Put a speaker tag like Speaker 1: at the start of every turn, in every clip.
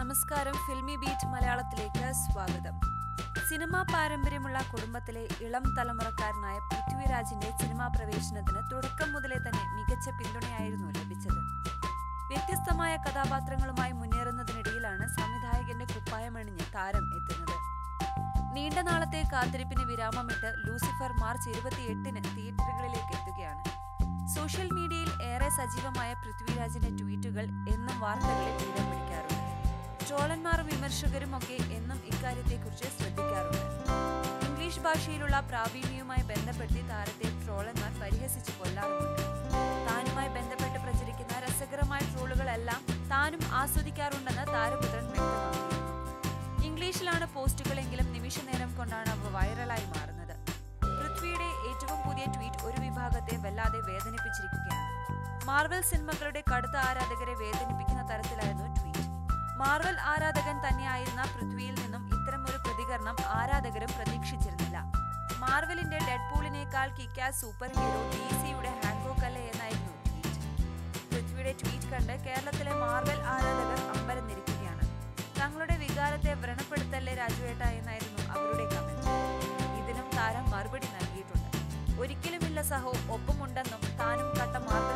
Speaker 1: നമസ്കാരം. Filmy beat മലയാളത്തിലേക്ക് സ്വാഗതം. സിനിമാ പാരമ്പര്യമുള്ള കുടുംബത്തിലെ ഇളം തലമുറക്കാരനായ പൃഥ്വിരാജിന്റെ സിനിമാ പ്രവേശനത്തിന് തുടക്കം മുതലേ തന്നെ മികച്ച പിന്തുണയായിരുന്നു ലഭിച്ചത്. വ്യത്യസ്തമായ കഥാപാത്രങ്ങളുമായി മുന്നേറുന്നതിനിടയിലാണ് സംവിധായകന്റെ കുപ്പായമണിഞ്ഞ് താരം എത്തുന്നത്. നീണ്ട നാളത്തെ കാത്തിരിപ്പിന് വിരാമമിട്ട് ലൂസിഫർ മാർച്ച് ഇരുപത്തിയെട്ടിന് തിയേറ്ററുകളിലേക്ക് എത്തുകയാണ്. സോഷ്യൽ മീഡിയയിൽ ഏറെ സജീവമായ പൃഥ്വിരാജിന്റെ ട്വീറ്റുകൾ എന്നും വാർത്തകളിൽ ഇടം പിടിക്കാറുണ്ട്. വിമർശകരും ഒക്കെ എന്നും ഇക്കാര്യത്തെക്കുറിച്ച് ശ്രദ്ധിക്കാറുണ്ട്. ഇംഗ്ലീഷ് ഭാഷയിലുള്ള പ്രാവീണ്യവുമായി ബന്ധപ്പെടുത്തി താരത്തെ ട്രോളന്മാർ പരിഹസിച്ച് കൊല്ലാറുമുണ്ട്. താനുമായി ബന്ധപ്പെട്ട് പ്രചരിക്കുന്ന രസകരമായ ട്രോളുകളെല്ലാം താനും ആസ്വദിക്കാറുണ്ടെന്ന് താരപുത്രൻ വ്യക്തമാക്കി ഇംഗ്ലീഷിലാണ് പോസ്റ്റുകളെങ്കിലും നിമിഷ നേരം കൊണ്ടാണ് അവ വൈറലായി മാറുന്നത്. പൃഥ്വിയുടെ ഏറ്റവും പുതിയ ട്വീറ്റ് ഒരു വിഭാഗത്തെ വല്ലാതെ വേദനിപ്പിച്ചിരിക്കുകയാണ്. മാർവൽ സിനിമകളുടെ കടുത്ത ആരാധകരെ ട്വീറ്റ് മാർവൽ ആരാധകൻ തന്നെയായിരുന്ന പൃഥ്വിയിൽ നിന്നും ഇത്തരമൊരു പ്രതികരണം ആരാധകരും പ്രതീക്ഷിച്ചിരുന്നില്ല. മാർവലിന്റെ ഡെഡ്പൂളിനേക്കാൾ കിക്കാ സൂപ്പർ ഹീറോ ഡി സിയുടെ ഹാങ്കോക്ക് അല്ലേ എന്നായിരുന്നു ട്വീറ്റ്. പൃഥ്വിയുടെ ട്വീറ്റ് കണ്ട് കേരളത്തിലെ മാർവൽ ആരാധകർ അമ്പരന്നിരിക്കുകയാണ്. തങ്ങളുടെ വികാരത്തെ വ്രണപ്പെടുത്തല്ലേ രാജുവേട്ട എന്നായിരുന്നു അവരുടെ കമന്റ് ഇതിനും താരം മറുപടി നൽകിയിട്ടുണ്ട്. ഒരിക്കലുമില്ല സഹോ ഒപ്പമുണ്ടെന്നും താനും കട്ട മാർവൽ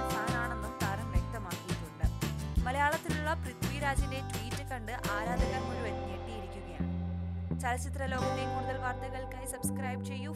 Speaker 1: മലയാളത്തിലുള്ള പൃഥ്വിരാജിന്റെ ട്വീറ്റ് കണ്ട് ആരാധകർ മുഴുവൻ ഞെട്ടിയിരിക്കുകയാണ്. ചലച്ചിത്ര ലോകത്തെ കൂടുതൽ വാർത്തകൾക്കായി സബ്സ്ക്രൈബ് ചെയ്യൂ.